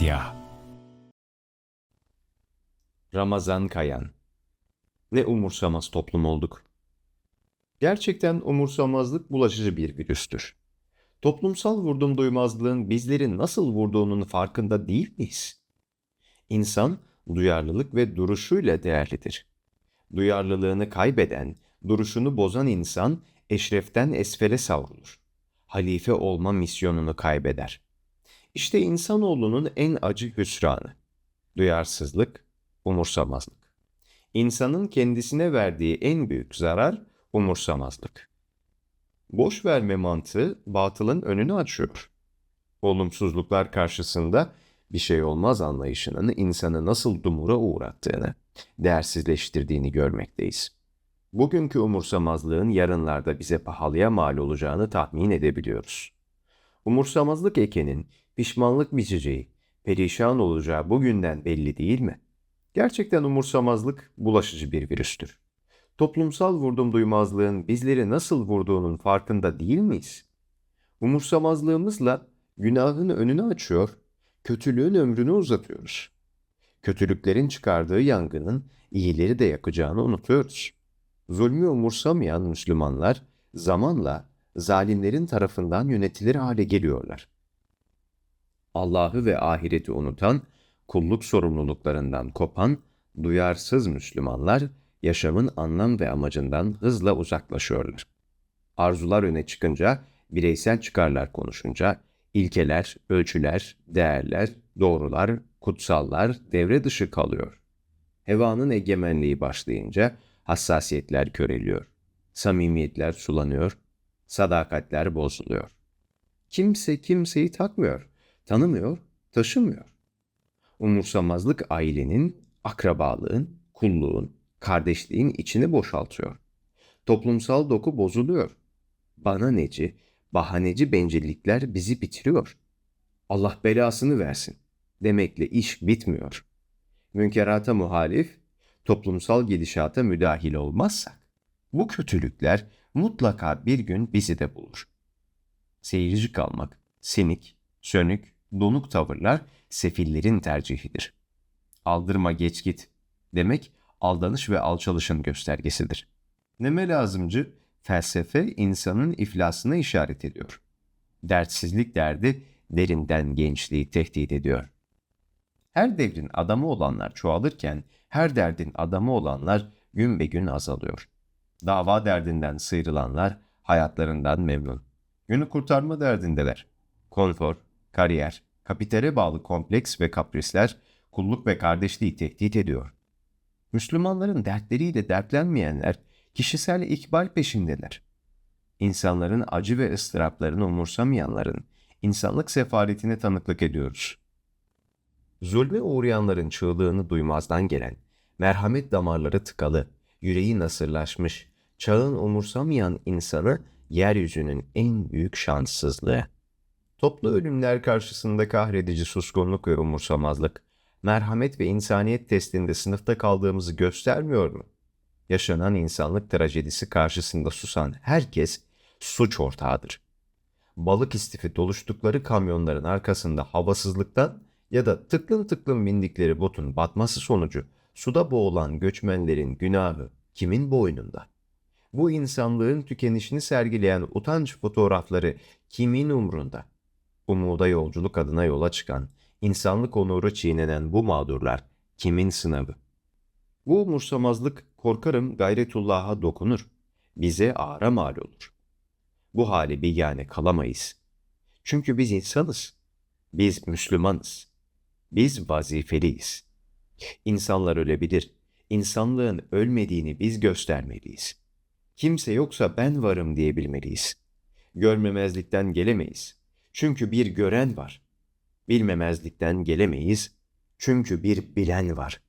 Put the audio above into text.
Papatya Ramazan Kayan Ne umursamaz toplum olduk. Gerçekten umursamazlık bulaşıcı bir virüstür. Toplumsal vurdum duymazlığın bizleri nasıl vurduğunun farkında değil miyiz? İnsan duyarlılık ve duruşuyla değerlidir. Duyarlılığını kaybeden, duruşunu bozan insan eşreften esfere savrulur. Halife olma misyonunu kaybeder. İşte insanoğlunun en acı hüsranı. Duyarsızlık, umursamazlık. İnsanın kendisine verdiği en büyük zarar umursamazlık. Boş verme mantığı batılın önünü açıyor. Olumsuzluklar karşısında bir şey olmaz anlayışının insanı nasıl dumura uğrattığını, değersizleştirdiğini görmekteyiz. Bugünkü umursamazlığın yarınlarda bize pahalıya mal olacağını tahmin edebiliyoruz. Umursamazlık ekenin pişmanlık biçeceği, perişan olacağı bugünden belli değil mi? Gerçekten umursamazlık bulaşıcı bir virüstür. Toplumsal vurdum duymazlığın bizleri nasıl vurduğunun farkında değil miyiz? Umursamazlığımızla günahın önünü açıyor, kötülüğün ömrünü uzatıyoruz. Kötülüklerin çıkardığı yangının iyileri de yakacağını unutuyoruz. Zulmü umursamayan Müslümanlar zamanla zalimlerin tarafından yönetilir hale geliyorlar. Allah'ı ve ahireti unutan, kulluk sorumluluklarından kopan, duyarsız Müslümanlar yaşamın anlam ve amacından hızla uzaklaşıyorlar. Arzular öne çıkınca, bireysel çıkarlar konuşunca, ilkeler, ölçüler, değerler, doğrular, kutsallar devre dışı kalıyor. Hevanın egemenliği başlayınca hassasiyetler köreliyor. Samimiyetler sulanıyor, sadakatler bozuluyor. Kimse kimseyi takmıyor, tanımıyor, taşımıyor. Umursamazlık ailenin, akrabalığın, kulluğun, kardeşliğin içini boşaltıyor. Toplumsal doku bozuluyor. Bana neci, bahaneci bencillikler bizi bitiriyor. Allah belasını versin demekle iş bitmiyor. Münkerata muhalif, toplumsal gidişata müdahil olmazsak, bu kötülükler mutlaka bir gün bizi de bulur. Seyirci kalmak, sinik, sönük, donuk tavırlar sefillerin tercihidir. Aldırma geç git demek aldanış ve alçalışın göstergesidir. Neme lazımcı felsefe insanın iflasına işaret ediyor. Dertsizlik derdi derinden gençliği tehdit ediyor. Her devrin adamı olanlar çoğalırken her derdin adamı olanlar gün be gün azalıyor. Dava derdinden sıyrılanlar hayatlarından memnun. Günü kurtarma derdindeler. Konfor, kariyer, kapitale bağlı kompleks ve kaprisler kulluk ve kardeşliği tehdit ediyor. Müslümanların dertleriyle dertlenmeyenler kişisel ikbal peşindeler. İnsanların acı ve ıstıraplarını umursamayanların insanlık sefaletine tanıklık ediyoruz. Zulme uğrayanların çığlığını duymazdan gelen, merhamet damarları tıkalı, yüreği nasırlaşmış, çağın umursamayan insanı yeryüzünün en büyük şanssızlığı. Toplu ölümler karşısında kahredici suskunluk ve umursamazlık, merhamet ve insaniyet testinde sınıfta kaldığımızı göstermiyor mu? Yaşanan insanlık trajedisi karşısında susan herkes suç ortağıdır. Balık istifi doluştukları kamyonların arkasında havasızlıktan ya da tıklım tıklım bindikleri botun batması sonucu suda boğulan göçmenlerin günahı kimin boynunda? Bu insanlığın tükenişini sergileyen utanç fotoğrafları kimin umrunda? Umuda yolculuk adına yola çıkan, insanlık onuru çiğnenen bu mağdurlar kimin sınavı? Bu umursamazlık korkarım gayretullah'a dokunur. Bize ağra mal olur. Bu hali bigane kalamayız. Çünkü biz insanız. Biz Müslümanız. Biz vazifeliyiz. İnsanlar ölebilir. İnsanlığın ölmediğini biz göstermeliyiz. Kimse yoksa ben varım diyebilmeliyiz. Görmemezlikten gelemeyiz. Çünkü bir gören var. Bilmemezlikten gelemeyiz. Çünkü bir bilen var.